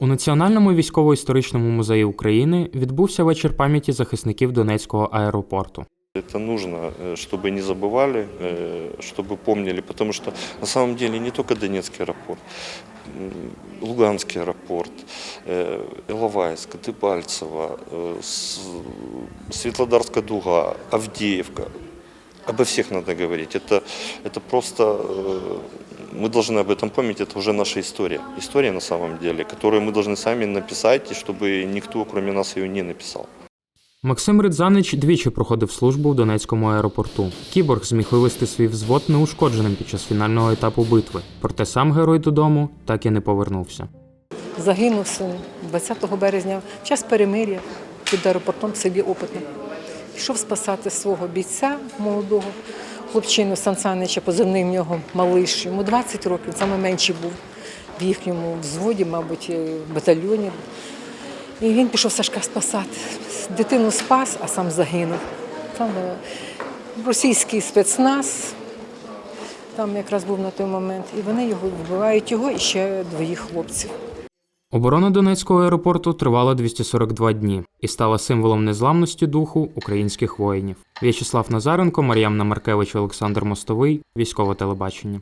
У Національному військово-історичному музеї України відбувся вечір пам'яті захисників Донецького аеропорту. Это нужно, э, чтобы не забывали, э, чтобы помнили, потому что на самом деле не только Донецкий аэропорт, м, Луганский аэропорт, э, Иловайск, Дебальцево, э, С- Светлодарская дуга, Авдеевка. Обо всех надо говорить. Это, это просто э, мы должны об этом помнить, это уже наша история. История на самом деле, которую мы должны сами написать, и чтобы никто, кроме нас, ее не написал. Максим Ридзанич двічі проходив службу в Донецькому аеропорту. Кіборг зміг вивести свій взвод неушкодженим під час фінального етапу битви. Проте сам герой додому так і не повернувся. Загинув син 20 березня в час перемир'я під аеропортом в селі Опитне. Пішов спасати свого бійця молодого, хлопчину Сансанича, позивний в нього малиш. Йому 20 років, саме менший був в їхньому взводі, мабуть, е, батальйоні. І він пішов Сашка спасати. Дитину спас, а сам загинув. Там е, російський спецназ, там якраз був на той момент, і вони його вбивають його і ще двоїх хлопців. Оборона Донецького аеропорту тривала 242 дні і стала символом незламності духу українських воїнів. В'ячеслав Назаренко, Мар'ямна Маркевич, Олександр Мостовий, військове телебачення.